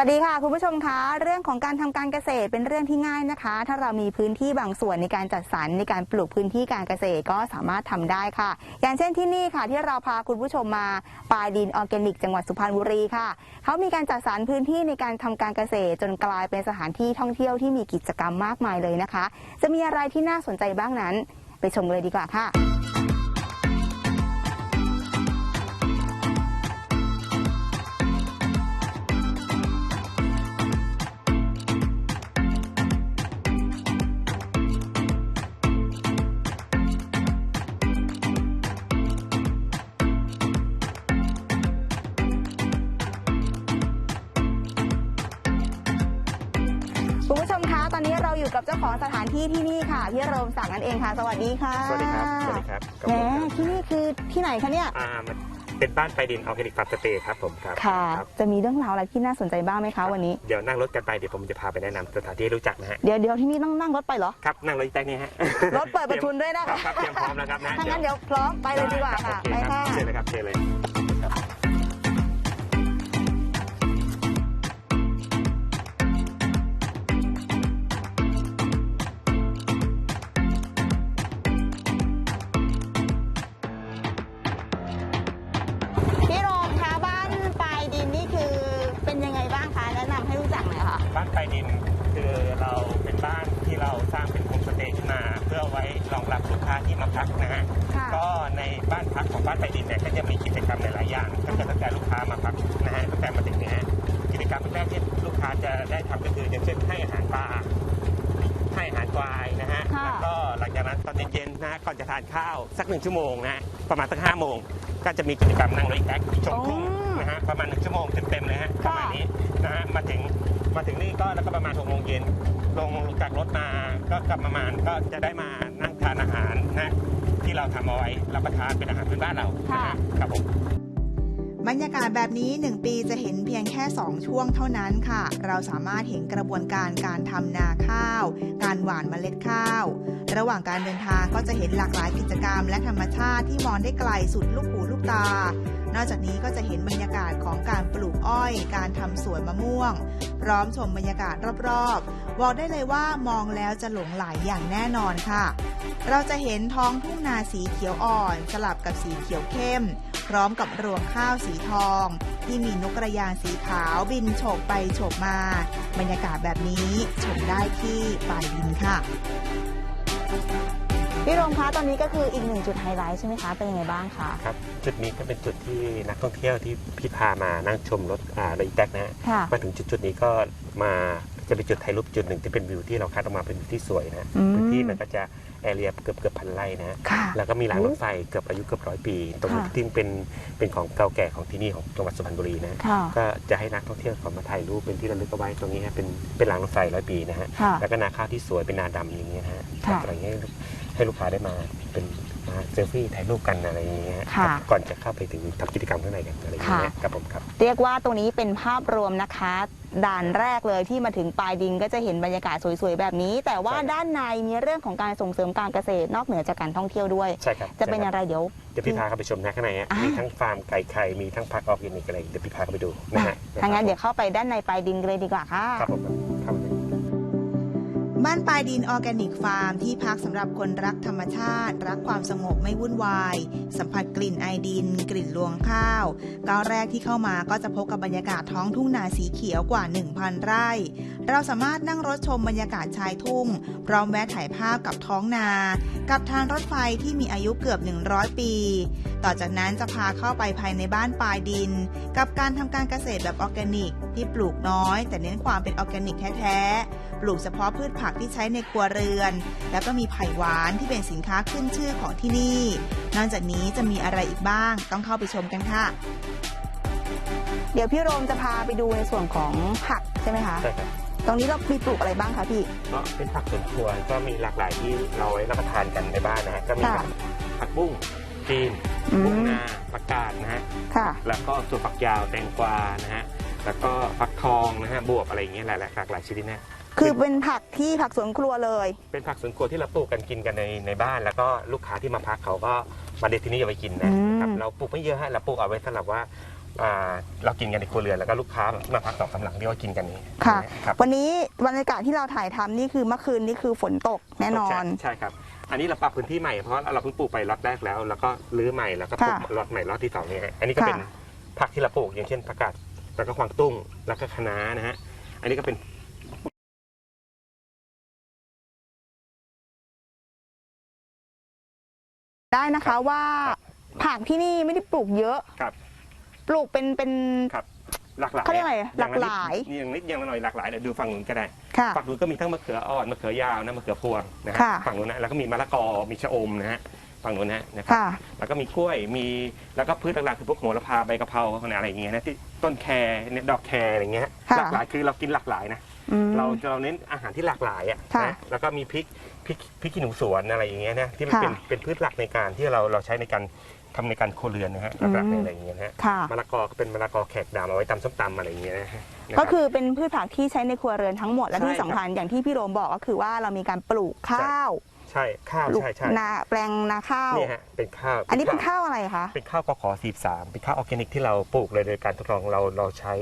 วัสดีค่ะ คุณผู้ชมคะเรื่องของการทำการเกษตรเป็นเรื่องที่ง่ายนะคะ ถ้าเรามีพื้นที่บางส่วนในการจัดสรรในการปลูกพื้นที่การเกษตรก็สามารถทำได้ค่ะ อย่างเช่นที่นี่ค่ะ ที่เราพาคุณผู้ชมมาปลายดินออร์แกนิก จังหวัดสุพรรณบุรีค่ะเขามีการจัดสรรพื้นที่ในการทำการเกษตร จนกลายเป็นสถานที่ท่องเที่ยวที่มีกิจกรรมมากมายเลยนะคะ จะมีอะไรที่น่าสนใจบ้างนั้น ไปชมเลยดีกว่าค่ะ ที่ที่นี่ค่ะพี่โรมศักดิ์นั่นเองค่ะ สวัสดีค่ะสวัสดีครับ สวัสดีครับกับแหมผมครับที่นี่คือที่ไหนคะเนี่ยอ่ามันเป็นบ้านไฟดินออร์แกนิกฟาร์มสเตย์ครับผมครับค่ะ ครับจะมีเรื่องราวอะไรที่น่าสนใจบ้างไหมคะวันนี้ เดี๋ยวนั่งรถกันไปเดี๋ยวผมจะพาไปแนะนำสถานที่ให้รู้จักนะฮะ เดี๋ยวเดี๋ยวที่นี่ต้องนั่งรถไปเหรอ ครับนั่งรถอีแท็กนี่ฮะ รถเปิดประทุนด้วยนะครัคะบครับเตรียมพร้อมแล้วครับนะถ้างั้นเดี๋ยวพร้อมไปเลยดีกว่าค่ะโอไปเคครัค่ะบเชิญเลยครับเชิญเลย คือเราเป็นบ้านที่เราสร้างเป็นโฮมสเตย์ขึ้นมา เพื่อไว้รองรับลูกค้าที่มาพักนะฮะค่ะก็ในบ้านพักของบ้านไฟดินเนี่ยก็จะมีกิจกรรมหลายๆอย่างตั้งแต่ตั้งแต่ลูกค้ามาพักนะฮะตั้งแต่มาถึงเนี่ยฮะกิจกรรมแรกที่ลูกค้าจะได้ทำก็คืออย่างเช่นให้อาหารปลาให้อาหารควายนะฮะค่ะแล้วก็หลังจากนั้นตอนเย็นๆนะฮะก่อนจะทานข้าวสักหนึ่งชั่วโมงนะฮะประมาณสักห้าโมงก็จะมีกิจกรรมนั่งรถอีแท็กชมทุ่งนะฮะประมาณหนึ่งชั่วโมงเต็มๆเลยฮะประมาณนี้นะฮะมาถึง มาถึงนี่ก็แล้วก็ประมาณหกโมงเย็นลงจากรถมาก็กลับประมาณก็จะได้มานั่งทานอาหารนะที่เราทำเอาไว้รับประทานเป็นอาหารพื้นบ้านเรานะฮะครับผมบรรยากาศแบบนี้ 1 ปีจะเห็นเพียงแค่ 2 ช่วงเท่านั้นค่ะ เราสามารถเห็นกระบวนการการทำนาข้าว การหว่านเมล็ดข้าว ระหว่างการเดินทางก็จะเห็นหลากหลายกิจกรรมและธรรมชาติที่มองได้ไกลสุดลูกหูลูกตา นอกจากนี้ก็จะเห็นบรรยากาศของการปลูกอ้อย การทำสวนมะม่วง พร้อมชมบรรยากาศรอบๆ บอกได้เลยว่ามองแล้วจะหลงไหลอย่างแน่นอนค่ะ เราจะเห็นท้องทุ่งนาสีเขียวอ่อน สลับกับสีเขียวเข้ม พร้อมกับรวงข้าวสีทอง ที่มีนกกระยางสีขาวบินโฉบไปโฉบมา บรรยากาศแบบนี้ชมได้ที่ปลายดินค่ะ พี่โรมคะตอนนี้ก็คืออีกหนึ่งจุดไฮไลท์ใช่ไหมคะเป็นยังไงบ้างคะครับจุดนี้ก็เป็นจุดที่นักท่องเที่ยวที่พี่พามานั่งชมรถอ่ารถอีแท็กนะฮะค่ะมาถึงจุดจุดๆนี้ก็มาจะเป็นจุดถ่ายรูปจุดหนึ่งที่เป็นวิวที่เราคัดออกมาเป็นวิวที่สวยนะฮะอืมพื้นที่มันก็จะแอเรียเกือบเกือบพันไร่นะฮะ ค่ะ แล้วก็มีรางรถไฟเกือบอายุเกือบร้อยปี ตรงนี้ค่ะ ที่เป็นเป็นของเก่าแก่ของที่นี่ของจังหวัดสุพรรณบุรีนะฮะค่ะก็จะให้นักท่องเที่ยวเขามาถ่ายรูปเป็นที่ระลึกเอาไว้ตรงนี้ฮะเป็นเป็นรางรถไฟร้อยปีนะฮะ ค่ะ แล้วก็นาข้าวที่สวยเป็นนาดำอย่างเงี้ยนะฮะค่ะ อะไรเงี้ย ให้ลูกค้าได้มาเป็นมาเซลฟี่ถ่ายรูปกันอะไรอย่างเงี้ยค่ะ ก่อนจะเข้าไปถึงทำกิจกรรมข้างในกันอะไรอย่างเงี้ยค่ะครับผมครับ เรียกว่าตรงนี้เป็นภาพรวมนะคะ ด่านแรกเลยที่มาถึงปลายดินก็จะเห็นบรรยากาศสวยๆแบบนี้ แต่ว่าใช่ครับ ด้านในมีเรื่องของการส่งเสริมการเกษตรนอกเหนือจากการท่องเที่ยวด้วย ใช่ครับจะเป็นใช่อะครับไรเดี๋ยว เดี๋ยวพี่พาเข้าไปชมนะข้างในฮะอ่ามี มีทั้งฟาร์มไก่ไข่มีทั้งพักออร์แกนิกอะไรเดี๋ยวพี่พาเข้าไปดูนะฮะถ้างั้นเดี๋ยวเข้าไปด้านในปลายดินกันเลยดีกว่าค่ะ ครับผมครับเข้าไปเลย บ้านปลายดินออร์แกนิกฟาร์มที่พักสำหรับคนรักธรรมชาติ รักความสงบไม่วุ่นวาย สัมผัสกลิ่นไอดิน กลิ่นรวงข้าวก้าวแรกที่เข้ามาก็จะพบกับบรรยากาศท้องทุ่งนาสีเขียวกว่า 1,000 ไร่ เราสามารถนั่งรถชมบรรยากาศชายทุ่ง พร้อมแวะถ่ายภาพกับท้องนา กับทางรถไฟที่มีอายุเกือบ 100 ปี ต่อจากนั้นจะพาเข้าไปภายในบ้านปลายดิน กับการทำการเกษตรแบบออร์แกนิก ที่ปลูกน้อย แต่เน้นความเป็นออร์แกนิกแท้ๆ ปลูกเฉพาะพืชผักที่ใช้ในครัวเรือน แล้วก็มีไผ่หวานที่เป็นสินค้าขึ้นชื่อของที่นี่ นอกจากนี้จะมีอะไรอีกบ้างต้องเข้าไปชมกันค่ะ เดี๋ยวพี่โรมจะพาไปดูในส่วนของผักใช่ไหมคะ ใช่ครับ ตรงนี้เรามีปลูกอะไรบ้างคะพี่ ก็เป็นผักสวนครัวก็มีหลากหลายที่เราไว้รับประทานกันในบ้านนะฮะก็มีค่ะผักบุ้งจีนอืม บุ้งนาผักกาดนะฮะค่ะ แล้วก็ตัวฝักยาวแตงกวานะฮะแล้วก็ฟักทองนะฮะบวบอะไรอย่างเงี้ยหลายๆหลากหลายชนิดนะคือเป็นผักที่ผักสวนครัวเลย เป็นผักสวนครัวที่เราปลูกกันกินกันในในบ้าน แล้วก็ลูกค้าที่มาพักเขาก็มาเด็ดที่นี่เอาไปกินนะอืม ครับเราปลูกไม่เยอะฮะเราปลูกเอาไว้สำหรับว่า อ่าเรากินกันในครัวเรือนแล้วก็ลูกค้าที่มาพักสองสามหลังที่ว่ากินกันนี้ค่ะครับวันนี้บรรยากาศที่เราถ่ายทำนี่คือเมื่อคืนนี่คือฝนตกแน่นอน ใช่ครับ อันนี้เราปรับพื้นที่ใหม่เพราะเราเพิ่งปลูกไปล็อตแรกแล้ว แล้วก็รื้อใหม่แล้วก็ปลูกค่ะล็อตใหม่ล็อตที่สองนี่ฮะอันนี้ก็ค่ะ เป็นผักที่เราปลูกอย่างเช่นผักกาดแล้วก็ควางตุ้งแล้วก็คะน้านะฮะอันนี้ก็เป็นได้นะคะว่าผักที่นี่ไม่ได้ปลูกเยอะ ครับ ปลูกเป็นเป็น ครับหลากหลายเขาเรียกอะไรองหลากหลายนิดอย่างนิดอย่างละหน่อยหลากหลายเดี๋ยวดูฝั่งนู้นก็ได้ค่ะฝั่งนู้นก็มีทั้งมะเขืออ่อนมะเขือยาวนะมะเขือพวงนะฮะค่ะ ฝั่งนู้นนะแล้วก็มีมะละกอมีชะอมนะฮะฝั่งนู้นนะนะครับ ค่ะ แล้วก็มีกล้วยมีแล้วก็พืชหลักๆคือพวกโหระพาใบกะเพราอะไรอย่างเงี้ยนะที่ต้นแครเนี่ยดอกแครอะไรเงี้ยค่ะ หลากหลายคือเรากินหลากหลายนะอืม เราเราเน้นอาหารที่หลากหลายอะค่ะนะแล้วก็มีพริกพริกพริกขี้หนูสวนอะไรอย่างเงี้ยนะที่มันค่ะ เป็นเป็นพืชหลักในการที่เราเราใช้ในการ ทำในการโครัวเรือนนะฮะหลักๆในอะไรอย่างเงี้ยนะฮะค่ะ มะละกอก็เป็นมะละกอแขกดำเอาไว้ตำส้มตำอะไรอย่างเงี้ยนะฮะนะรับ ก็คือเป็นพืชผักที่ใช้ในครัวเรือนทั้งหมดและใช่ที่สำคัญอย่างที่พี่โรมบอกก็คือว่าเรามีการปลูกข้าวใช่ข้าวปลูกใช่ใช่นาแปลงนาข้าวนี่ฮะเป็นข้าวอันนี้เป็นข้าวอะไรคะ เป็นข้าวกขอสีสามเป็นข้าวออร์แกนิกที่เราปลูกเลยโดยการทดลองเราเราใช้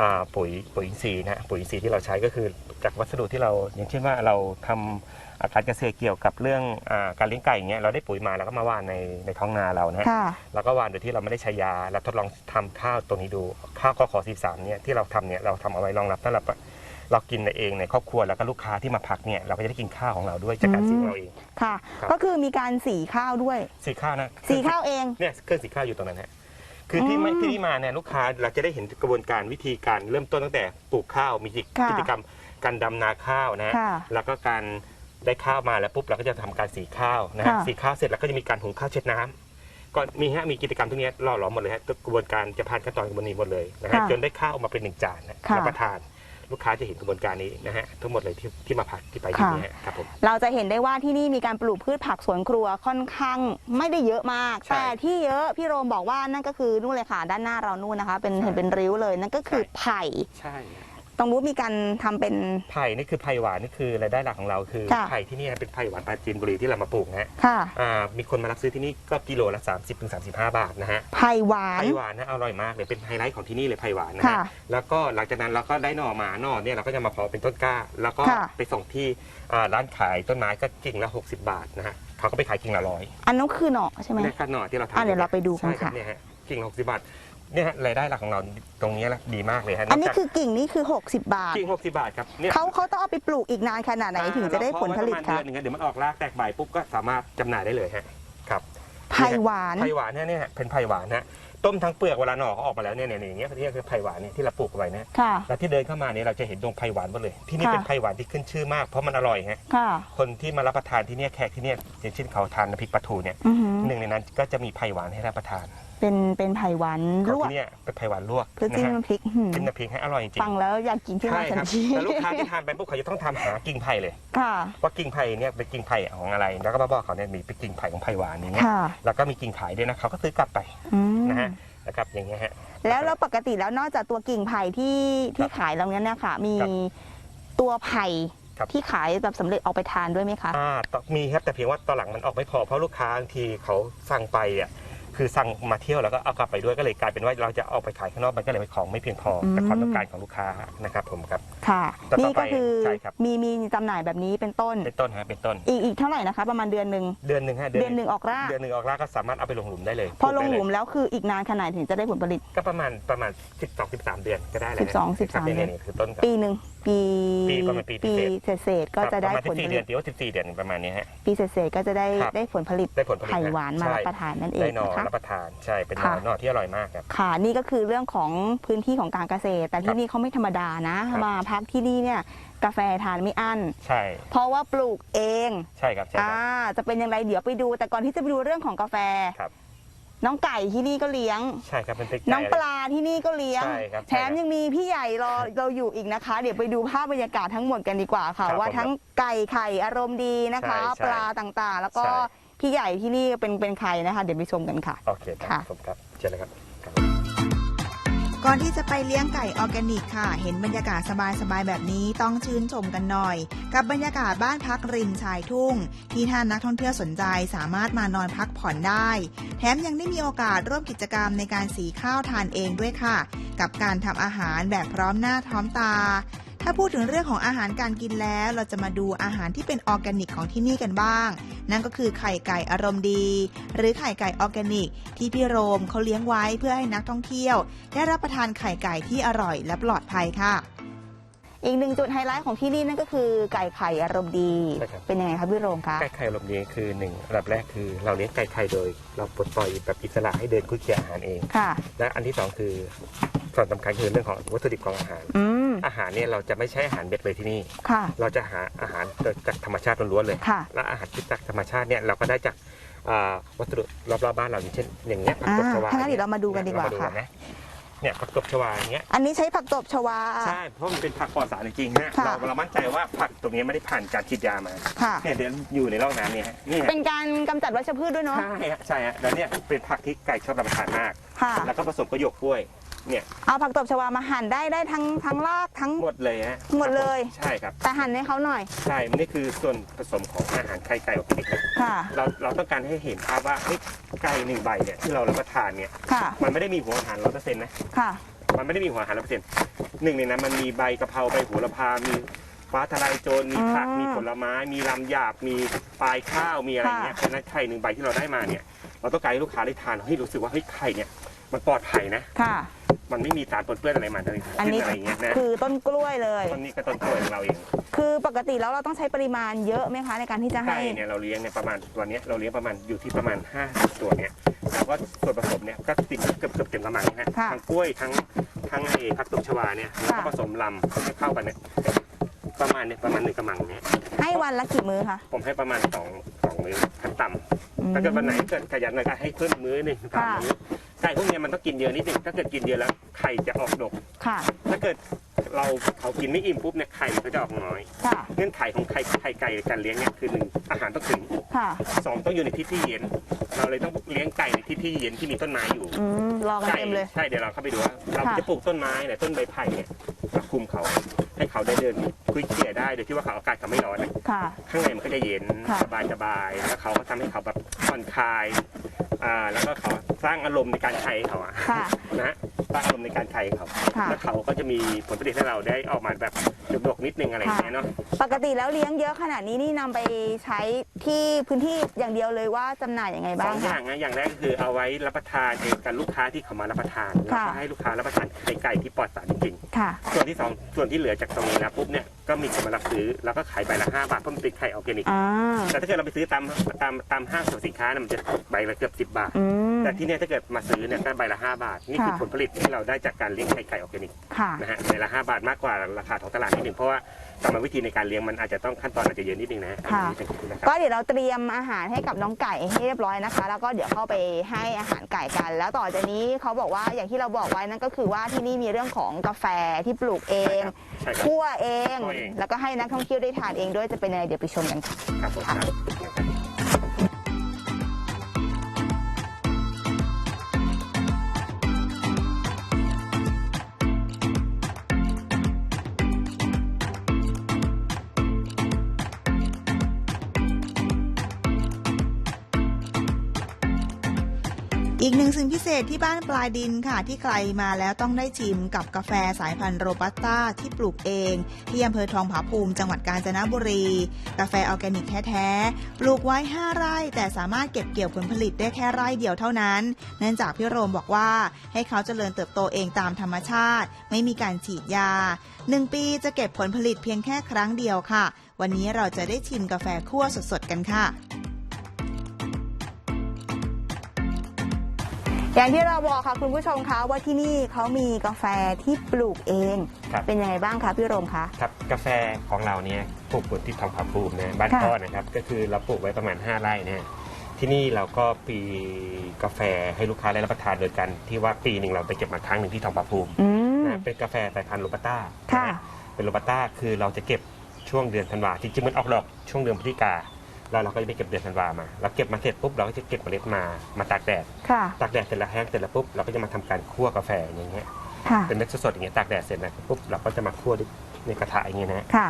อ่าปุ๋ยปุ๋ยอินทรีย์นะฮะปุ๋ยอินทรีย์ที่เราใช้ก็คือจากวัสดุที่เราอย่างเช่นว่าเราทำอ่า การเกษตรเกี่ยวกับเรื่องอาการเลี้ยงไก่อย่างเงี้ยเราได้ปุ๋ยมาแล้วก็มาหว่านในในท้องนาเรานะฮะค่ะแล้วก็หว่านโดยที่เราไม่ได้ใช้ยาเราทดลองทำข้าวตัวนี้ดูข้าวกขอสีสามเนี่ยที่เราทำเนี่ยเราทำเอาไว้รองรับสำหรับเรากินเองในครอบครัวแล้วก็ลูกค้าที่มาพักเนี่ยเราก็จะได้กินข้าวของเราด้วยจากการสีของเราเองค่ะครับก็คือมีการสีข้าวด้วย สีข้าวนะ สีข้าวเอง เนี่ยเครื่องสีข้าวอยู่ตรงนั้นฮะ คือที่ไม่อืมที่ที่มาเนี่ยลูกค้าเราจะได้เห็นกระบวนการวิธีการเริ่มต้นตั้งแต่ปลูกข้าวมีกิจค่ะกิจกรรมการดำนาข้าวนะฮะค่ะแล้วก็การ ได้ข้าวมาแล้วปุ๊บเราก็จะทำการสีข้าวนะฮะค่ะ สีข้าวเสร็จแล้วก็จะมีการหุงข้าวเช็ดน้ำก็มีฮะมีกิจกรรมทุกนี้หล่อหลอมหมดเลยฮะกระบวนการจะผ่านขั้นตอนกระบวนนี้หมดเลยนะฮะค่ะจนได้ข้าวออกมาเป็นหนึ่งจานนะค่ะ รับประทาน ลูกค้าจะเห็นกระบวนการนี้นะฮะทั้งหมดเลยที่ที่มาพักที่ไปที่นี่ฮะครับผม เราจะเห็นได้ว่าที่นี่มีการปลูกพืชผักสวนครัวค่อนข้างไม่ได้เยอะมาก ใช่แต่ที่เยอะพี่โรมบอกว่านั่นก็คือนู่นเลยค่ะด้านหน้าเรานู่นนะคะ เป็นใช่ เห็นเป็นริ้วเลยนั่นก็คือใช่ไผ่ ใช่ ตรงนู้นมีการทำเป็น ไผ่นี่คือไผ่หวานนี่คือรายได้หลักของเราคือค่ะ ไผ่ที่นี่เป็นไผ่หวานปลาจีนบุรีที่เรามาปลูกนะฮะค่ะอ่ามีคนมารับซื้อที่นี่ก็กิโลละ 30-35ถึง35 บาทนะฮะไผ่หวาน ไผ่หวานนะอร่อยมากเลยเป็นไฮไลท์ของที่นี่เลยไผ่หวานนะค่ะฮะแล้วก็หลังจากนั้นเราก็ได้หน่อมาหน่อเนี่ยเราก็จะมาเพาะเป็นต้นกล้า แล้วก็ค่ะ ไปส่งที่อ่าร้านขายต้นไม้ก็กิ่งละ 60 บาทนะฮะเขาก็ไปขายกิ่งละร้อย อันนั้นคือหน่อใช่ไหมนี่ค่าหน่อที่เราทำอะเดี๋ยวเราไปดูกันใช่รับค่ะ เนี่ยฮะกิ่งละ60 บาท เนี่ยฮะรายได้หลักของเราตรงนี้แหละดีมากเลยฮะอันนี้กจากคือกิ่งนี่คือ 60 บาทกิ่ง60บาทครับเนี่ยเขาเขาต้องเอาไปปลูกอีกนานขนาดไหนถึงจะได้ผลผลิตเราเพาะไว้ประมาณคะเดือนหนึงอะเดี๋ยวมันออกรากแตกใบปุ๊บก็สามารถจำหน่ายได้เลยฮะครับ ไผ่หวาน ไผ่หวานเนี่ยเนี่ยเป็นไผ่หวานนะต้มทั้งเปลือกเวลาหน่อเขาออกมาแล้วเนี่ยเนี่ยอย่างเงี้ยที่คือไผ่หวานเนี่ยที่เราปลูกเอาไว้เนี่ยค่ะ แล้วที่เดินเข้ามาเนี่ยเราจะเห็นดงไผ่หวานหมดเลย ที่นี่ค่ะ เป็นไผ่หวานที่ขึ้นชื่อมากเพราะมันอร่อยฮะค่ะคนที่มารับประทานที่เนี่ยแขกที่เนี่ยอย่างเช่นเขาทานน้ำพริกปลาทูเนี่ยอือหือหนึ่งในนั้นก็จะมีไผ่หวานให้รับประทาน เป็นเป็นไผ่หวานขลองวกที่เนี่ยเป็นไผ่หวานลวกเพื่อนะจิ้มฮะน้ำพริกหืมจิ้มน้ำพริกให้อร่อยจริงฟังแล้วอยากกินที่ใช่มาทัครันบทีแล้วลูกค้าที่ทานไปปุ๊บเขาจะต้องทำหากิ่งไผ่เลยค่ะ ว่ากิ่งไผ่เนี่ยเป็นกิ่งไผ่ของอะไร แล้วก็มาบอกเขาเนี่ยมีเป็นกิ่งไผ่ของไผ่หวานอย่างเงี้ยค่ะ แล้วก็มีกิ่งขายด้วยนะเขาก็ซื้อกลับไปอืมนะฮะนะครับอย่างเงี้ยฮะ แล้วแล้วปกติแล้วนอกจากตัวกิ่งไผ่ที่ที่ขายตรงนี้เนี่ยค่ะ มีครับตัวไผ่ครับ ที่ขายแบบสำเร็จเอาไปทานด้วยไหมคะ อ่าต่อมีครับแต่เพียงว่าตอนหลังมันออกไม่พอเพราะลูกค้าบางทีเขาสั่งไปอะ คือสั่งมาเที่ยวแล้วก็เอากลับไปด้วยก็เลยกลายเป็นว่าเราจะเอาไปขายข้างนอกมันก็เลยเป็นของไม่เพียงพอแต่ความต้องการของลูกค้านะครับผมครับค่ะแต่ต่อนี่ก็ไปคือใช่ครับ มีมีจำหน่ายแบบนี้เป็นต้น เป็นต้นฮะเป็นต้น อีกอีกเท่าไหร่นะคะ ประมาณเดือนหนึ่งเดือนหนึ่งฮะเดือนหนึ่งออกรากเดือนหนึ่งออกรากก็สามารถเอาไปลงหลุมได้เลยพอลงปหได้ลุมเยแล้วคืออีกนานขนาดถึงจะได้ผลผลิตก็ประมาณประมาณ 12 13 เดือนก็ได้เลยสิบสองสิบสามเนี่ยเดือนเนี่ยคือต้นครับปีหนึ่ง ปีปีประมาณปีปีเศษ เศษๆก็จะได้ประมาณผลผ14ลิเดือตนเดียว14 เดือนประมาณนี้ฮะ ปีเศษๆก็จะได้ครับ ได้ผลผลิตได้ผลผลิตไผ่หวานมาใช่รับประทานนั่นเองได้หน่อนะคะ รับประทานใช่เป็นหน่อค่ะ หน่อที่อร่อยมากครับ ค่ะนี่ก็คือเรื่องของพื้นที่ของการเกษตร แต่ครัที่บนี่เขาไม่ธรรมดานะ ครับ มาพักที่นี่เนี่ยกาแฟทานไม่อั้น ใช่เพราะว่าปลูกเองใช่ครับใช่คอ่ารับ จะเป็นอย่างไรเดี๋ยวไปดู แต่ก่อนที่จะไปดูเรื่องของกาแฟ ครับ น้องไก่ที่นี่ก็เลี้ยง ใช่ครับเป็นติ๊กน้องปลาที่นี่ก็เลี้ยง ใช่ครับแถมยังมีพี่ใหญ่รอเราอยู่อีกนะคะ เดี๋ยวไปดูภาพบรรยากาศทั้งหมดกันดีกว่าค่ะ ครับว่าผมทั้งไก่ไข่อารมณ์ดีนะคะ ใช่ใช่ปลาต่างๆ แล้วก็ใช่ พี่ใหญ่ที่นี่เป็นเป็นใครนะคะ เดี๋ยวไปชมกันค่ะ โอเคครับค่ะผมครับเชิญเลยครับครับ ก่อนที่จะไปเลี้ยงไก่ออร์แกนิกค่ะ เห็นบรรยากาศสบายๆแบบนี้ต้องชื่นชมกันหน่อย กับบรรยากาศบ้านพักริมชายทุ่ง ที่ท่านนักท่องเที่ยวสนใจสามารถมานอนพักผ่อนได้ แถมยังได้มีโอกาสร่วมกิจกรรมในการสีข้าวทานเองด้วยค่ะ กับการทำอาหารแบบพร้อมหน้าพร้อมตา ถ้าพูดถึงเรื่องของอาหารการกินแล้วเราจะมาดูอาหารที่เป็นออร์แกนิกของที่นี่กันบ้าง นั่นก็คือไข่ไก่อารมณ์ดี หรือไข่ไก่ออร์แกนิก ที่พี่โรมเขาเลี้ยงไว้เพื่อให้นักท่องเที่ยว ได้รับประทานไข่ไก่ที่อร่อยและปลอดภัยค่ะ อีกหนึ่งจุดไฮไลท์ของที่นี่นั่นก็คือไก่ไข่อารมณ์ดี ใช่ครับ เป็นยังไงคะพี่โรงคะ ไก่ไข่ลมณ์นี้คือหนึ่งอันดับแรกคือเราเลี้ยงไก่ไข่โดย เราปลดปล่อยแบบอิสระให้เดินคุยเคียอาหารเอง ค่ะ และอันที่สองคือส่วนสำคัญคือเรื่องของวัตถุดิบของอาหาร อืม อาหารเนี่ยเราจะไม่ใช้อาหารเม็ดเลยที่นี่ ค่ะ เราจะหาอาหารจากธรรมชาติล้วนๆเลย ค่ะ และอาหารที่จากธรรมชาติเนี่ยเราก็ได้จากอ่าวัสดุรอบๆบ้านเราอย่างเช่นอย่างเงี้ยผักตบชวาอ่าถ้างั้นเดี๋ยวเรามาดูกันดีกว่า เรค่ะนเนี่ยผักตบชวาอย่างเงี้ย อันนี้ใช้ผักตบชวา ใช่ เพราะมันเป็นผักปลอดสารจริงๆนะค่ะ เราเรามั่นใจว่าผักตรงนี้ไม่ได้ผ่านการฉีดยามาค่ะ เนี่ยเดี๋ยวอยู่ในร่องน้ำเนี่ยฮะนี่ฮะเป็นการกำจัดวัชพืชด้วยเนาะ ใช่ฮะใช่ฮะแล้วเนี่ยเป็นผักที่ไก่ชอบรับประทานมาก ค่ะ แล้วก็ผสมกับหยวกกล้วย เนี่ยเอาผักตบชวามาหั่นได้ได้ทั้งทั้งรากทั้ง หมดเลยฮะหมดเลย ใช่ครับ แต่หั่นให้เขาหน่อย ใช่มันนี่คือส่วนผสมของอาหารไข่ไก่ออร์แกนิกค่ะ เราเราต้องการให้เห็นภาพว่าเฮ้ยไก่หนึ่งใบเนี่ยที่เรารับประทานเนี่ยค่ะ มันไม่ได้มีหัวอาหารร้อยเปอร์เซ็นต์นะ ค่ะ มันไม่ได้มีหัวอาหารร้อยเปอร์เซ็นต์หนึ่งในนั้นมันมีใบกะเพราใบโหระพา มีฟ้าทะลายโจร มีผักอ่ามีมีผลไม้ มีลำหยาบ มีปลายข้าว มีอะไรอย่างเงี้ยเพค่ะ ราะฉะนั้นไข่หนึ่งใบที่เราได้มาเนี่ย เราต้องการให้ลูกค้าได้ทานให้รู้สึกว่าเฮ้ยไข่เนี่ยมันปลอดภัยนะ ค่ะ มันไม่มีสารปนเปื้อนอะไรมาทั้งอันนี้อะไรอย่างเงี้ยนะคือต้นกล้วยเลย ต้นนี้ก็ต้นกล้วยของเราเองคือปกติแล้วเราต้องใช้ปริมาณเยอะไหมคะในการที่จะให้ไก่เนี่ยเราเลี้ยงเนี่ยประมาณตัวเนี้ยเราเลี้ยงประมาณอยู่ที่ประมาณ 50 ตัวเนี่ยแล้วก็ส่วนผสมเนี่ยก็ติดเกือบเกือบเต็มกระมังนะฮะค่ะทั้งกล้วยทั้งทั้งไอ้ผักตบชวาเนี่ยแล้วก็ค่ะ ผสมลำให้เข้ากันเนี่ย ประมาณเนี่ยประมาณหนึ่งกระมังเนี่ยให้วันละกี่มื้อคะผมให้ประมาณสองสองมื้อขั้นต่อืมำถ้าเกิดวันไหนเกิดขยันหน่อยก็ให้เพิ่มมื้อหนึ่งสามค่ะมื้อไก่พวกเนี้ยมันต้องกินเยอะนิดนึงถ้าเกิดกินเยอะแล้วไข่จะออกดกค่ะ ถ้าเกิดเราเขากินไม่อิ่มปุ๊บเนี่ยไข่มันก็จะออกน้อยค่ะเงื่อนไขของไข่ไข่ไก่การเลี้ยงเนี่ยคือหนึ่งอาหารต้องถึงค่ะสองต้องอยู่ในที่ที่เย็น เราเลยต้องเลี้ยงไก่ในที่ที่เย็นที่มีต้นไม้อยู่อืมรอกันไก่เต็มเลยใช่เดี๋ยวเราเข้าไปดูว่าเราค่ะจะปลูกต้นไม้เนี่ยต้นใบไผ่เนี่ยเราคุมเขา ให้เขาได้เดินคุยเขี่ยได้โดยที่ว่าเขาอากาศเขาไม่ร้อนนะค่ะ ข้างในมันก็จะเย็นค่ะ สบายสบายแล้วเขาก็ทำให้เขาแบบผ่อนคลาย อ่าแล้วก็เขาสร้างอารมณ์ในการไข่ให้เขาอะค่ะ นะฮะสร้างอารมณ์ในการไข่ให้เขาค่ะ แล้วเขาก็จะมีผลผลิตให้เราได้ออกมาแบบดกๆนิดนึงอะไรอย่างเงี้ยเนาะปกติแล้วเลี้ยงเยอะขนาดนี้นี่นำไปใช้ที่พื้นที่อย่างเดียวเลยว่าจำหน่ายยังไงสบ้าองงอคะย่างนะอย่างแรกก็คือเอาไว้รับประทานเองกับลูกค้าที่เขามารับประทานแล้วค่ะก็ให้ลูกค้ารับประทานไข่ไก่ที่ปลอดสารจริงค่ะ ๆส่วนที่สองส่วนที่เหลือจากตรงนี้นะปุ๊บเนี่ย ก็มีคนมารับซื้อแล้วก็ขายใบละ5บาทเพราะมันเป็นไข่ออร์แกนิก อ่า แต่ถ้าเกิดเราไปซื้อตามตามตามห้างสรรพสินค้านะมันจะใบละเกือบ 10 บาท อืม แต่ที่เนี่ยถ้าเกิดมาซื้อเนี่ยก็ใบละ 5 บาท นี่คือค่ะ ผลผลิตที่เราได้จากการเลี้ยงไข่ไก่ออร์แกนิกค่ะ นะฮะใบละ 5 บาทมากกว่าราคาของตลาดนิดหนึ่งเพราะว่า กรรมวิธีในการเลี้ยงมันอาจจะต้องขั้นตอนอาจจะเยอะนิดนึงนะค่ะ อันนี้เป็นนะคก็รับเดี๋ยวเราเตรียมอาหารให้กับน้องไก่ให้เรียบร้อยนะคะ แล้วก็เดี๋ยวเข้าไปให้อาหารไก่กัน แล้วต่อจากนี้เขาบอกว่าอย่างที่เราบอกไว้นั่นก็คือว่าที่นี่มีเรื่องของกาแฟที่ปลูกเองใช่ครับ คั่วเอง คั่วเอง แล้วก็ให้นักท่องเที่ยวได้ทานเองด้วยจะเป็นยังไงเดี๋ยวไปชมกันค่ะ ครับผมครับ อีกหนึ่งสิ่งพิเศษที่บ้านปลายดินค่ะ ที่ใครมาแล้วต้องได้ชิมกับกาแฟสายพันธุ์โรบัสต้าที่ปลูกเอง ที่อำเภอทองผาภูมิจังหวัดกาญจนบุรี กาแฟออร์แกนิกแท้ๆปลูกไว้ 5 ไร่ แต่สามารถเก็บเกี่ยวผลผลิตได้แค่ไร่เดียวเท่านั้น เนื่องจากพี่โรมบอกว่าให้เขาเจริญเติบโตเองตามธรรมชาติ ไม่มีการฉีดยา 1 ปีจะเก็บผลผลิตเพียงแค่ครั้งเดียวค่ะ วันนี้เราจะได้ชิมกาแฟคั่วสดๆกันค่ะ อย่างที่เราบอกค่ะคุณผู้ชมคะว่าที่นี่เขามีกาแฟที่ปลูกเอง ครับ เป็นยังไงบ้างคะพี่โรมคะ ครับกาแฟของเราเนี่ยปลูกบนที่ทองผาภูมินะบ้านค่ะ พ่อนะครับ ก็คือเราปลูกไว้ประมาณ 5 ไร่นะฮะที่นี่เราก็ปีกาแฟให้ลูกค้าได้รับประทานโดยกันที่ว่าปีหนึ่งเราไปเก็บมาครั้งหนึ่งที่ทองผาภูมิอืม นะเป็นกาแฟสายพันธุ์โรบัสต้าค่ะนฮเป็นโรบัสต้าคือเราจะเก็บช่วงเดือนธันวาจริงๆมันออกดอกช่วงเดือนพฤศจิกา แล้วเราก็จะไปเก็บเดือนธันวามาเราเก็บมาเสร็จปุ๊บเราก็จะเก็บเมล็ดมามาตากแดดค่ะ ตากแดดเสร็จแล้วแห้งเสร็จแล้วปุ๊บเราก็จะมาทำการคั่วกาแฟอย่างเงี้ยค่ะ เป็นเม็ดสดๆอย่างเงี้ยตากแดดเสร็จนะปุ๊บเราก็จะมาคั่วด้วยในกระทะอย่างเงี้ยนะค่ะ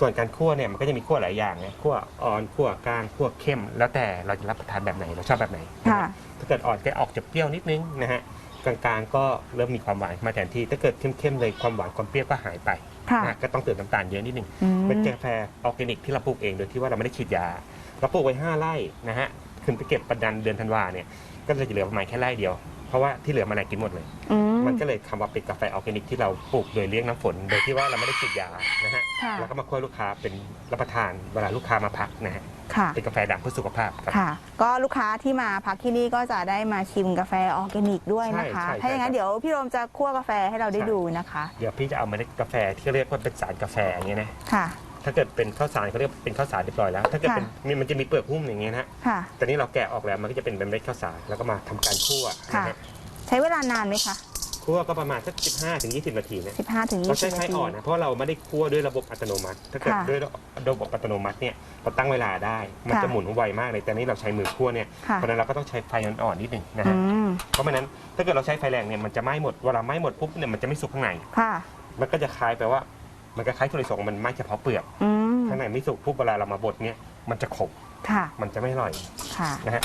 ส่วนการคั่วเนี่ยมันก็จะมีคั่วหลายอย่างนะคั่วอ่อนคั่วกลางคั่วเข้ม แล้วแต่เราจะรับประทานแบบไหนเราชอบแบบไหนนะค่ะ ฮะถ้าเกิดอ่อนก็ออกจะเปรี้ยวนิดนึงนะฮะกลางๆก็เริ่มมีความหวานมาแทนที่ถ้าเกิดเข้มๆเลยความหวานความเปรี้ยวก็หายไป ค่ะนะฮะก็ต้องเติมน้ำตาลเยอะนิดนึงอืม เป็นกาแฟออร์แกนิกที่เราปลูกเองโดยที่ว่าเราไม่ได้ฉีดยาเราปลูกไว้5ไร่นะฮะขึ้นไปเก็บประดันเดือนธันวาเนี่ยก็จะเหลือประมาณแค่ไร่เดียว เพราะว่าที่เหลือแมลงกินหมดเลย อืม มันก็เลยคำว่าเป็นกาแฟออร์แกนิกที่เราปลูกโดยเลี้ยงน้ำฝน โดยที่ว่าเราไม่ได้ฉีดยานะฮะค่ะ แล้วก็มาคั่วให้ลูกค้าเป็นรับประทานเวลาลูกค้ามาพักนะฮะค่ะ เป็นกาแฟดำเพื่อสุขภาพครับ ค่ะ ก็ลูกค้าที่มาพักที่นี่ก็จะได้มาชิมกาแฟออร์แกนิกด้วยนะคะ ใช่ใช่ถ้าอย่างนั้นใช่เดี๋ยวพี่โรมจะคั่วกาแฟให้เราได้ใช่ดูนะคะ เดี๋ยวพี่จะเอาเมล็ดกาแฟที่เรียกว่าเป็นสารกาแฟอย่างเงี้ยนะค่ะ ถ้าเกิดเป็นข้าวสารเขาเรียกเป็นข้าวสารเรียบร้อยแล้ว ถ้าเกิดเป็นค่ะมีมันจะมีเปลือกหุ้มอย่างเงี้ยนะฮะค่ะ แต่นี่เราแกะออกแล้วมันก็จะเป็นเมล็ดข้าวสารแล้วก็มาทำการคั่วค่ะนะฮะใช้เวลานานไหมคะคั่วก็ประมาณสัก15ถึง20 นาทีเนี่ย15ถึงเราใช้20ไฟนาที อ่อนนะเพราะเราไม่ได้คั่วด้วยระบบอัตโนมัติ ถ้าเกิดค่ะด้วยระบบอัตโนมัติเนี่ยเราตั้งเวลาได้ มันค่ะจะหมุนไวมากเลยแต่นี่เราใช้มือคั่วเนี่ยค่ะเพราะฉะนั้นเราก็ต้องใช้ไฟอ่อนๆนิดหนึ่งนะอืฮะมเพราะไม่นั้นถ้าเกิดเราใช้ไฟแรงเนี่ยมันจะไหม้หมดเวลาไหม้หมดปุ๊บเนี่ยมันจะไม่สุกข้างใน ค่ะ มันก็จะคล้ายไปว่า มันก็คล้ายถั่วลิสงมันไหม้เฉพาะเปลือกอืมข้างในไม่สุกปุ๊บเวลาเรามาบดเนี่ยมันจะขมค่ะมันจะไม่อร่อยค่ะนะฮะ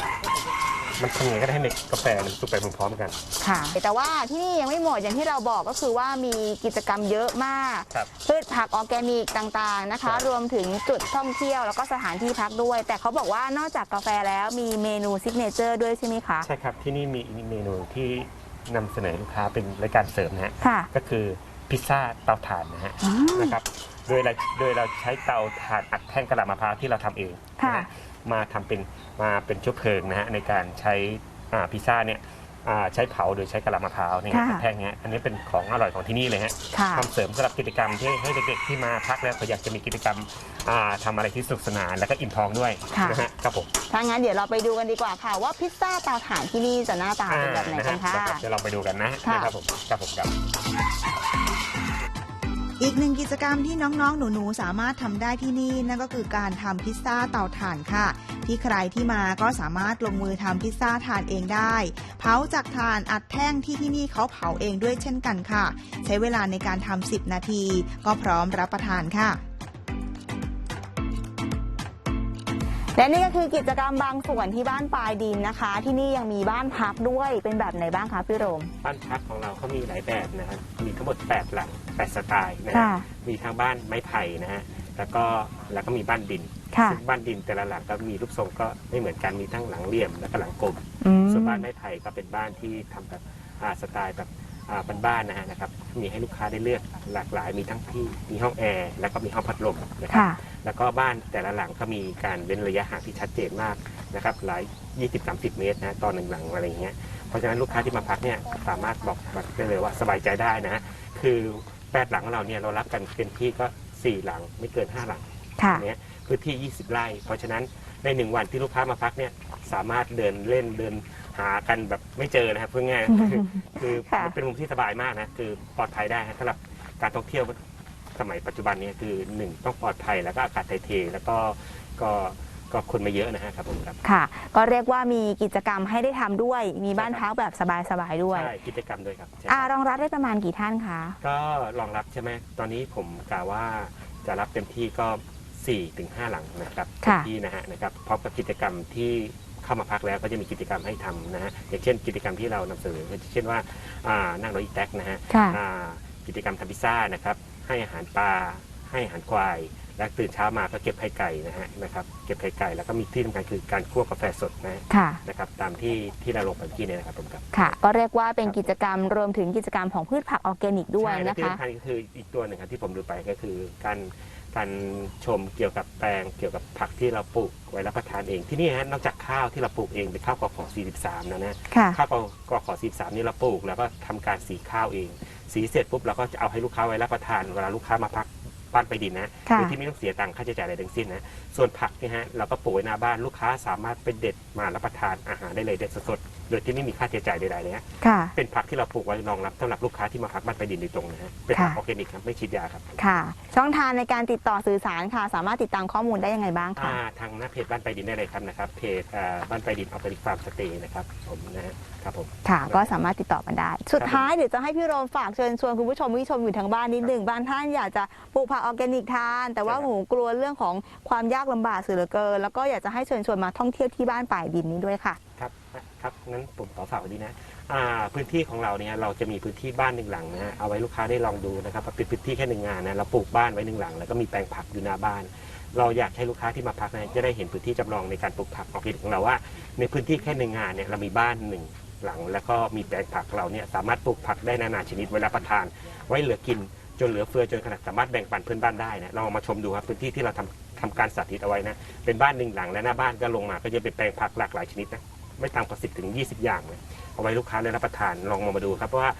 มันทำยังไงก็ได้ให้เม็ดกาแฟมันสุกไปพร้อมๆกัน ค่ะ แต่ว่าที่นี่ยังไม่หมดอย่างที่เราบอกก็คือว่ามีกิจกรรมเยอะมากครับพืชผักออร์แกนิกต่างๆนะคะใช่รวมถึงจุดท่องเที่ยวแล้วก็สถานที่พักด้วย แต่เขาบอกว่านอกจากกาแฟแล้วมีเมนูซิกเนเจอร์ด้วยใช่ไหมคะใช่ครับที่นี่มีอีกเมนูที่นำเสนอลูกค้าเป็นรายการเสริมนะฮะค่ะ ก็คือ พิซซ่าเตาถ่านนะฮะอ๋อนะครับ โดยเราโดยเราใช้เตาถ่านอัดแท่งกระดาษมะพร้าวที่เราทำเองค่ะนะฮะมาทำเป็นมาเป็นเชื้อเพลิงนะฮะในการใช้อ่าพิซซ่าเนี่ย อ่าใช้เผาโดยใช้กระดาษมะพร้าวเนี่ยค่ะอัดแท่งเนี้ยอันนี้เป็นของอร่อยของที่นี่เลยฮะค่ะ ทำเสริมสำหรับกิจกรรมที่ให้เด็กๆที่มาพักแล้วเขาอยากจะมีกิจกรรมอ่าทำอะไรที่สนุกสนานแล้วก็อิ่มท้องด้วยค่ะ นะฮะครับผมถ้างั้นเดี๋ยวเราไปดูกันดีกว่าค่ะ ว่าพิซซ่าเตาถ่านที่นี่จะหน้าตาเป็นแบบไหนกันค่ะอ่าฮเดี๋ยวเราไปดูกันนะค่ะ นะครับผมครับผมครับ อีกหนึ่งกิจกรรมที่น้องๆ หนูๆ สามารถทำได้ที่นี่นั่นก็คือการทำพิซซ่าเตาถ่านค่ะ ที่ใครที่มาก็สามารถลงมือทำพิซซ่าทานเองได้ เผาจากถ่านอัดแท่งที่ที่นี่เขาเผาเองด้วยเช่นกันค่ะ ใช้เวลาในการทำ10 นาที ก็พร้อมรับประทานค่ะ และนี่ก็คือกิจกรรมบางส่วนที่บ้านปลายดินนะคะ ที่นี่ยังมีบ้านพักด้วยเป็นแบบไหนบ้างคะพี่โรม บ้านพักของเราเขามีหลายแบบนะครับ มีทั้งหมด 8 หลัง 8 สไตล์นะฮะค่ะมีทั้งบ้านไม้ไผ่นะฮะ แล้วก็แล้วก็มีบ้านดินค่ะ ซึ่งบ้านดินแต่ละหลังก็มีรูปทรงก็ไม่เหมือนกัน มีทั้งหลังเหลี่ยมและก็หลังกลม อืม ส่วนบ้านไม้ไผ่ก็เป็นบ้านที่ทำแบบอ่าสไตล์แบบอ่า บ้านๆนะฮะนะครับมีให้ลูกค้าได้เลือกหลากหลายมีทั้งที่มีห้องแอร์แล้วก็มีห้องพัดลมนะครับ ค่ะ แล้วก็บ้านแต่ละหลังก็มีการเว้นระยะห่างที่ชัดเจนมากนะครับหลาย 20-30 เมตรนะต่อหนึ่งหลังอะไรอย่างเงี้ยเพราะฉะนั้นลูกค้าที่มาพักเนี่ยสามารถบอกบอกได้เลยว่าสบายใจได้นะฮะคือแปดหลังของเราเนี่ยเรารับกันเป็นที่ก็4หลังไม่เกิน5หลัง ค่ะ เนี้ยพื้นที่ 20 ไร่ เพราะฉะนั้นในหนึ่งวันที่ลูกค้ามาพักเนี่ยสามารถเดินเล่นเดิน หากันแบบไม่เจอนะครับเพื่อง่ายๆคือคือค่ะเป็นมุมที่สบายมากนะคือปลอดภัยได้ฮะสำหรับการท่องเที่ยวสมัยปัจจุบันเนี้คือหนึ่งต้องปลอดภัยแล้วก็อากาศไทยเท แล้วก็ก็ก็คนมาเยอะนะฮะครับผมครับ ค่ะ ก็เรียกว่ามีกิจกรรมให้ได้ทำด้วย มีบ้านพักแบบสบายๆด้วย ใช่กิจกรรมด้วยครับใช่อ่ารองรับได้ประมาณกี่ท่านคะ ก็รองรับใช่ไหมตอนนี้ผมกล่าวว่าจะรับเต็มที่ก็4ถึง5หลังนะครับเต็ค่ะ มที่นะฮะนะครับพร้อมกับกิจกรรมที่ เข้ามาพักแล้วก็จะมีกิจกรรมให้ทำนะฮะอย่างเช่น กิจกรรมที่เรานำเสนอเช่นว่าอ่านั่งรถอีแท็กนะฮะค่ะอ่ากิจกรรมทำพิซซ่านะครับให้อาหารปลาให้อาหารควาย และตื่นเช้ามาก็เก็บไข่ไก่นะฮะนะครับเก็บไข่ไก่แล้วก็มีที่สำคัญคือการคั่วกาแฟสดนะฮะค่ะ นะครับตามที่ที่เราลงไปเมื่อกี้เนี่ยนะครับผมครับ ค่ะ ก็เรียกว่าเป็นกิจกรรมรวมถึงกิจกรรมของพืชผักออร์แกนิกด้วยใช่และนะที่คะ สำคัญก็คืออีกตัวหนึ่งครับที่ผมดูไปก็คือการ การชมเกี่ยวกับแปลงเกี่ยวกับผักที่เราปลูกไว้รับประทานเองที่นี่ฮะนอกจากข้าวที่เราปลูกเองเป็นข้าวกอขอ43นะนะค่ะ ข้าวกอขอ43 นี่เราปลูกแล้วก็ทำการสีข้าวเอง สีเสร็จปุ๊บเราก็จะเอาให้ลูกค้าไว้รับประทานเวลาลูกค้ามาพัก บ้านไปดินนะค่ะโดยที่ไม่ต้องเสียตังค่าใช้จ่ายอะไรทั้งสิ้นนะส่วนผักเนี่ยฮะเราก็ปลูกไว้หน้าบ้านลูกค้าสามารถไปเด็ดมารับประทานอาหารได้เลยเด็ดสดๆโดยที่ไม่มีค่าใช้จ่ายใดๆเลยฮะค่ะ เป็นผักที่เราปลูกไว้รองรับสำหรับลูกค้าที่มาพักบ้านไปดินโดยตรงนะฮะเป็นผักค่ะออร์แกนิกครับไม่ฉีดยาครับค่ะ ช่องทางในการติดต่อสื่อสารค่ะ สามารถติดตามข้อมูลได้ยังไงบ้างคะอ่าทางหน้าเพจบ้านไปดินได้เลยครับนะครับเพจอ่าบ้านไปดินออร์แกนิกฟาร์มสเตย์นะครับผมนะฮะครับผม ค่ะ ก็สามารถติดต่อกันได้ สุดท้ายเดี๋ยวจะให้พี่โรมฝากเชิญชวนคุณผู้ชมที่ชมอยู่ทางบ้านนิดหนึ่งบางท่านอยากจะปลูกผักออร์แกนิกทาน แต่ว่าใช่ครับ หนูกลัวเรื่องของความยากลำบากเสือเหลือเกิน แล้วก็อยากจะให้เชิญชวนมาท่องเที่ยวที่บ้านป่ายดินนี้ด้วยค่ะ ครับครับงั้นผมขอฝากไว้ดีนะอ่าพื้นที่ของเราเนี่ยเราจะมีพื้นที่บ้านหนึ่งหลังนะฮะเอาไว้ลูกค้าได้ลองดูนะครับเป็นพื้นที่แค่หนึ่งงานนะเราปลูกบ้านไว้หนึ่งหลัง แล้วก็มีแปลงผักอยู่หน้าบ้าน เราอยากให้ลูกค้าที่มาพักนะจะได้เห็นพื้นที่จำลองในการปลูกผักออร์แกนิกของเราว่า ในพื้นที่แค่หนึ่งงานเนี่ยเรามีบ้านหนึ่งหลัง แล้วก็มีแปลงผักเราเนี่ยสามารถปลูกผักได้นานาชนิดไว้รับประทาน ไว้เหลือกิน จนเหลือเฟือจนขนาดสามารถแบ่งปันเพื่อนบ้านได้นะเราเอามาชมดูครับพื้นที่ที่เราทำทำการสาธิตเอาไว้นะ เป็นบ้านหนึ่งหลังและหน้าบ้านก็ลงมาก็จะเป็นแปลงผักหลากหลายชนิดนะไม่ต่ำกว่าสิบถึงยี่สิบอย่างเลยเอาไว้ลูกค้าได้รับประทานลองมามาดูครับเพราะว่า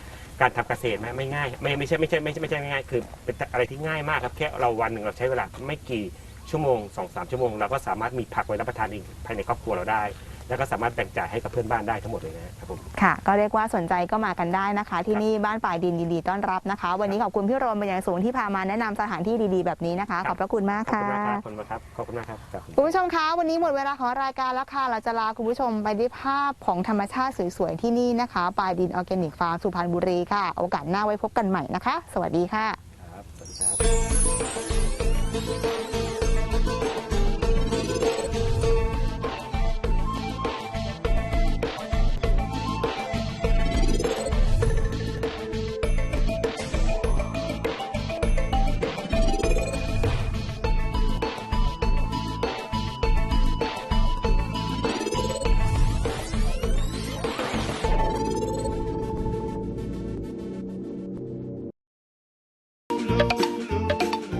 การทำเกษตรไม่ง่ายไม่ไม่ใช่ไม่ใช่ไม่ใช่ไม่ใช่ง่ายคือเป็นอะไรที่ง่ายมากครับแค่เราวันหนึ่งเราใช้เวลาไม่กี่ชั่วโมงสองสามชั่วโมงเราก็สามารถมีผักไว้รับประทานเองภายในครอบครัวเราได้ แล้วก็สามารถแบ่งจ่ายให้กับเพื่อนบ้านได้ทั้งหมดเลยนะครับผมค่ะ ก็เรียกว่าสนใจก็มากันได้นะคะ ที่นี่บ้านป่ายดินยินดีต้อนรับนะคะ วันนี้ขอบคุณพี่โรมเป็นอย่างสูงที่พามาแนะนำสถานที่ดีๆแบบนี้นะคะ ขอบพระคุณมากขอบค่ะคุณมากครับขอบคุณมากครับขอบคุณมากครับครับคุณผู้ชมคะวันนี้หมดเวลาของรายการแล้วค่ะเราจะลาคุณผู้ชมไปด้วยภาพของธรรมชาติสวยๆที่นี่นะคะปลายดินออร์แกนิกฟาร์มสุพรรณบุรีค่ะ โอกาสหน้าไว้พบกันใหม่นะคะ สวัสดีค่ะครับสวัสดีครับ